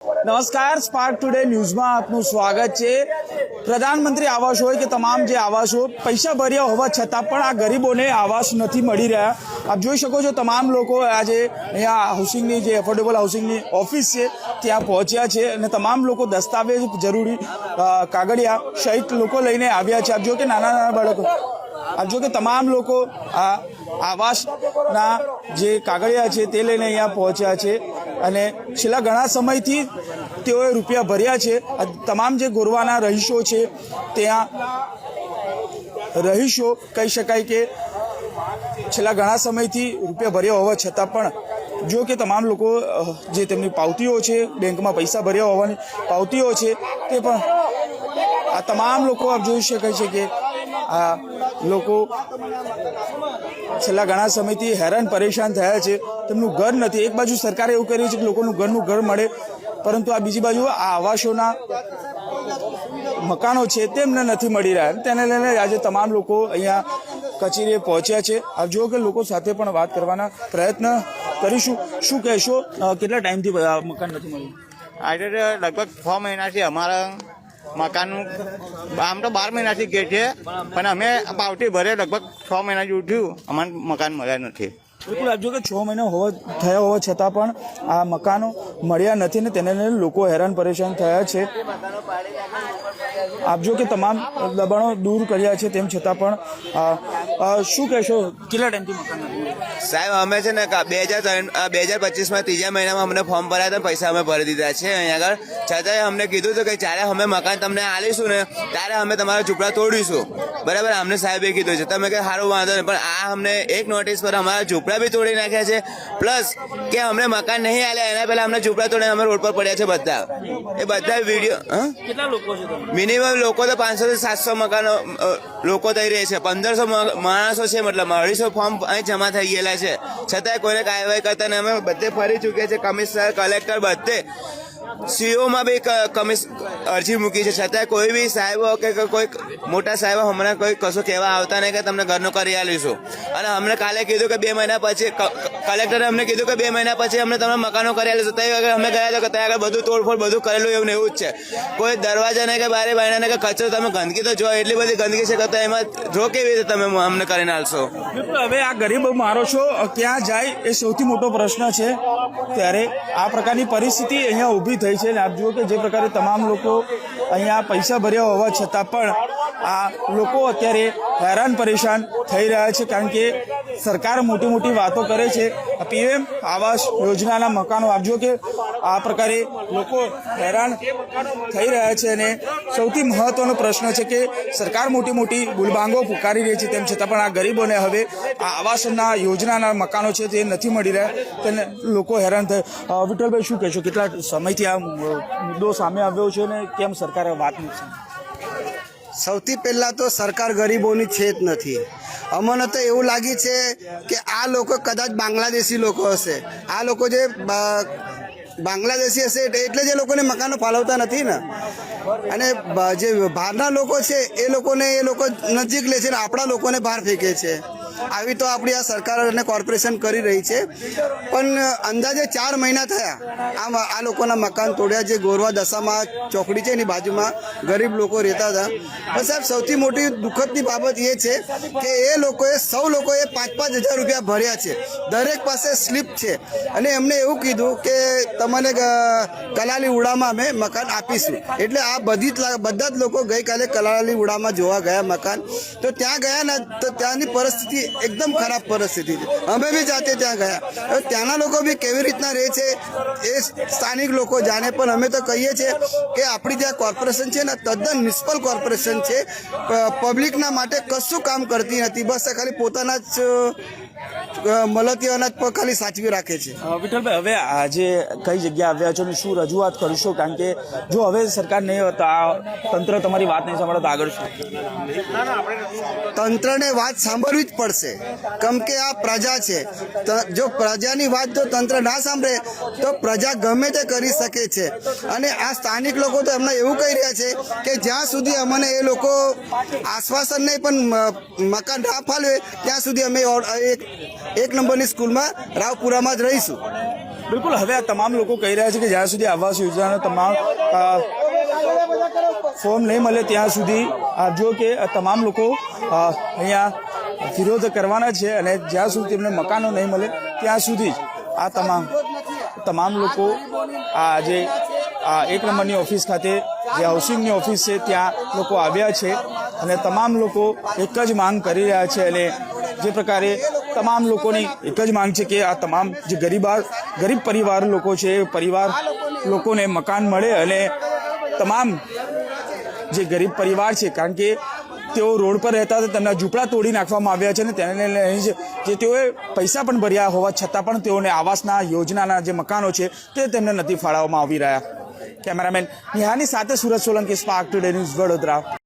નમસ્કાર spark today ન્યૂઝમાં આપનું સ્વાગત છે. પ્રધાનમંત્રી આવાસ હોય કે તમામ જે આવાસો પૈસા ભર્યા હોવા છતાં પણ આ ગરીબોને આવાસ નથી મળી રહ્યા. આપ જોઈ શકો છો તમામ લોકો આજે અહીંયા હાઉસિંગની જે એફોર્ડેબલ હાઉસિંગની ઓફિસ છે, ત્યાં પહોંચ્યા છે અને તમામ લોકો દસ્તાવેજ જરૂરી કાગળિયા સહિત લોકો લઈને આવ્યા છે. આપ જો કે નાના નાના બાળકો, આપ જો કે તમામ લોકો આ આવાસના જે કાગળિયા છે તે લઈને અહીંયા પહોંચ્યા છે. અને છેલ્લા ઘણા સમયથી તેઓએ રૂપિયા ભર્યા છે. તમામ જે ગોરવાના રહીશો છે, ત્યાં રહીશો કહી શકાય કે છેલ્લા ઘણા સમયથી રૂપિયા ભર્યા હોવા છતાં પણ જો કે તમામ લોકો જે તેમની પાવતીઓ છે, બેંકમાં પૈસા ભર્યા હોવાની પાવતીઓ છે, તે પણ આ તમામ લોકો આપ જોઈ શકાય છે કે આ લોકો છેલ્લા ઘણા સમયથી હેરાન પરેશાન થયા છે. તેમનું ઘર નથી. એક બાજુ સરકારે એવું કર્યું છે કે લોકોનું ઘરનું ઘર મળે, પરંતુ આ બીજી બાજુ આ આવાસોના મકાનો છે તેમને નથી મળી રહ્યા. તેને લઈને આજે તમામ લોકો અહીંયા કચેરીએ પહોંચ્યા છે. આ જુઓ કે લોકો સાથે પણ વાત કરવાના પ્રયત્ન કરીશું. શું કહેશો? કેટલા ટાઈમથી મકાન નથી મળ્યું? આજે લગભગ છ મહિનાથી અમારા મકાનનું આમ તો બાર મહિનાથી કે છે, પણ અમે પાવતી ભરે લગભગ છ મહિના જેવું થયું. અમારે મકાન મળ્યા નથી. બિલકુલ આપ જો કે છ મહિના હોવા થયા હોવા છતાં પણ આ મકાનો મળ્યા નથી ને તેને લોકો હેરાન પરેશાન થયા છે. આપ જો કે તમામ દબાણો દૂર કર્યા છે, તેમ છતાં પણ શું કહેશો? કેટલા ટાઈમથી મકાન સાહેબ, અમે છે ને બે હજાર ત્રણ બે હજાર પચીસમાં ત્રીજા મહિનામાં અમને ફોર્મ ભરાયા હતા પૈસા અમે ભરી દીધા છે અહીંયા આગળ. છતાંય અમને કીધું હતું કે જ્યારે અમે મકાન તમને આલીશું ને, ત્યારે અમે તમારા ઝૂંપડા તોડીશું. બરાબર અમને સાહેબે કીધું છે. તમે કે સારું વાંધો નહીં. પણ આ અમને એક નોટિસ પર અમારા ઝૂંપડા બી તોડી નાખ્યા છે. પ્લસ કે અમને મકાન નહીં આલ્યા એના પહેલા અમને ઝૂંપડા તોડીને અમે રોડ પર પડ્યા છે બધા. એ બધા વીડિયો હા? કેટલા લોકો છે મિનિમમ લોકો તો પાંચસો થી સાતસો મકાનો લોકો થઈ રહે છે. પંદરસો માણસો છે મતલબ અઢીસો ફોર્મ અહીં જમા થઈ ગયેલા છે. છતાંય કોઈને કાર્યવાહી કરતા ને અમે બધે ફરી ચૂક્યા છે કમિશનર કલેક્ટર બધે. સીઓમાં બી કમિશ અરજી મૂકી છે. છતાંય કોઈ બી સાહેબો કે કોઈ મોટા સાહેબો હમણાં કોઈ કશું કહેવા આવતા નહીં કે તમને ઘરનું કરી આલીશું. અને હમણાં કાલે કીધું કે બે મહિના પછી કલેક્ટરે અમને કીધું કે બે મહિના પછી અમને તમે મકાનો કરેલા છે. ત્યાં આગળ અમે ગયા કે ત્યાં આગળ બધું તોડફોડ બધું કરેલું એવું એવું જ છે. કોઈ દરવાજા નહીં કે બારે બાયણા કે કચરો તમે ગંદકી તો જો એટલી બધી ગંદકી છે તો એમાં જો કેવી રીતે તમે અમને કરીને આલશો? હવે આ ગરીબ છો ક્યાં જાય એ સૌથી મોટો પ્રશ્ન છે. ત્યારે આ પ્રકારની પરિસ્થિતિ અહીંયા ઊભી થઈ છે અને આપ જુઓ કે જે પ્રકારે તમામ લોકો અહીંયા પૈસા ભર્યા હોવા છતાં પણ આ લોકો અત્યારે હેરાન પરેશાન થઈ રહ્યા છે. કારણ કે સરકાર મોટી મોટી વાતો કરે છે. પીએમ આવાસ યોજનાના મકાનો આપજો કે આ પ્રકારે લોકો હેરાન થઈ રહ્યા છે અને સૌથી મહત્વનો પ્રશ્ન છે કે સરકાર મોટી મોટી ગુલબાંગો પુકારી રહી છે તેમ છતાં પણ આ ગરીબોને હવે આ આવાસના યોજનાના મકાનો છે તે નથી મળી રહ્યા. તેને લોકો હેરાન થાય. વિઠ્ઠલભાઈ, શું કહેશો? કેટલા સમયથી આ મુદ્દો સામે આવ્યો છે અને કેમ સરકારે વાત નથી સૌથી પહેલાં તો સરકાર ગરીબોની છે જ નથી. અમને તો એવું લાગે છે કે આ લોકો કદાચ બાંગ્લાદેશી લોકો હશે. આ લોકો જે બાંગ્લાદેશી હશે એટલે જે લોકોને મકાનો ફાળવતા નથી ને. અને જે બહારના લોકો છે, એ લોકોને એ લોકો નજીક લે છે ને, આપણા લોકોને બહાર ફેંકે છે. આવી તો આપણી આ સરકાર અને કોર્પોરેશન કરી રહી છે. પણ અંદાજે ચાર મહિના થયા આમ આ લોકોના મકાન તોડ્યા. જે ગોરવા દશામાં ચોકડી છે એની બાજુમાં ગરીબ લોકો રહેતા હતા. પણ સાહેબ, સૌથી મોટી દુઃખદની બાબત એ છે કે એ લોકોએ, સૌ લોકોએ પાંચ પાંચ હજાર રૂપિયા ભર્યા છે. દરેક પાસે સ્લીપ છે. અને એમને એવું કીધું કે તમને કલાલી ઉડામાં અમે મકાન આપીશું. એટલે આ બધી જ બધા જ લોકો ગઈકાલે કલાલી ઉડામાં જોવા ગયા મકાન. તો ત્યાં ગયા ને, તો ત્યાંની પરિસ્થિતિ એકદમ ખરાબ પરિસ્થિતિ છે. અમે બી જાતે ત્યાં ગયા. ત્યાંના લોકો બી કેવી રીતના રહે છે એ સ્થાનિક લોકો જાણે, પણ અમે તો કહીએ છીએ કે આપણી જે કોર્પોરેશન છે ને, તદ્દન મ્યુનિસિપલ કોર્પોરેશન છે. પબ્લિકના માટે કશું કામ કરતી નથી. બસ ખાલી પોતાના જ અ, મળતીઓના જ પ- ખાલી સાચવી રાખે છે. વિઠ્ઠલભાઈ હવે આજે કઈ જગ્યા આવ્યા છો અને શું રજૂઆત કરશો? કારણ કે જો હવે સરકાર નહીં હોત તો આ તંત્ર તમારી વાત નહીં સાંભળે તો આગળ શું? તંત્રને વાત સાંભળવી જ પડશે. કેમ કે આ પ્રજા છે. ત- જો પ્રજાની વાત જો તંત્ર ના સાંભળે તો પ્રજા ગમે તે કરી શકે છે. અને આ સ્થાનિક લોકો તો એમને એવું કહી રહ્યા છે કે જ્યાં સુધી અમને એ લોકો આશ્વાસન નહીં પણ મકાન ના ફાળવે ત્યાં સુધી અમે એક એક નંબરની સ્કૂલમાં રાવપુરામાં જ રહીશું. બિલકુલ, હવે આ તમામ લોકો કહી રહ્યા છે કે જ્યાં સુધી આવાસ યોજનાનો તમામ ફોર્મ નહીં મળે ત્યાં સુધી જો કે તમામ લોકો અહીંયા વિરોધ કરવાના છે અને જ્યાં સુધી તેમને મકાનો નહીં મળે ત્યાં સુધી આ તમામ તમામ લોકો આ જે, આ એક નંબરની ઓફિસ ખાતે, જે હાઉસિંગની ઓફિસ છે, ત્યાં લોકો આવ્યા છે અને તમામ લોકો એક જ માંગ કરી રહ્યા છે અને જે પ્રકારે તમામ લોકોની એક જ માંગ છે કે આ તમામ જે ગરીબાર ગરીબ પરિવાર લોકો છે પરિવાર લોકોને મકાન મળે અને તમામ જે ગરીબ પરિવાર છે, કારણ કે તેઓ રોડ પર રહેતા હતા, તેમના ઝૂંપડા તોડી નાખવામાં આવ્યા છે અને તેને લઈને જે તેઓએ પૈસા પણ ભર્યા હોવા છતાં પણ તેઓને આવાસના, યોજનાના જે મકાનો છે, તે તેમને નથી ફાળવવામાં આવી રહ્યા. કેમેરામેન નિહાની સાથે Surat Solanki spark today news Vadodara.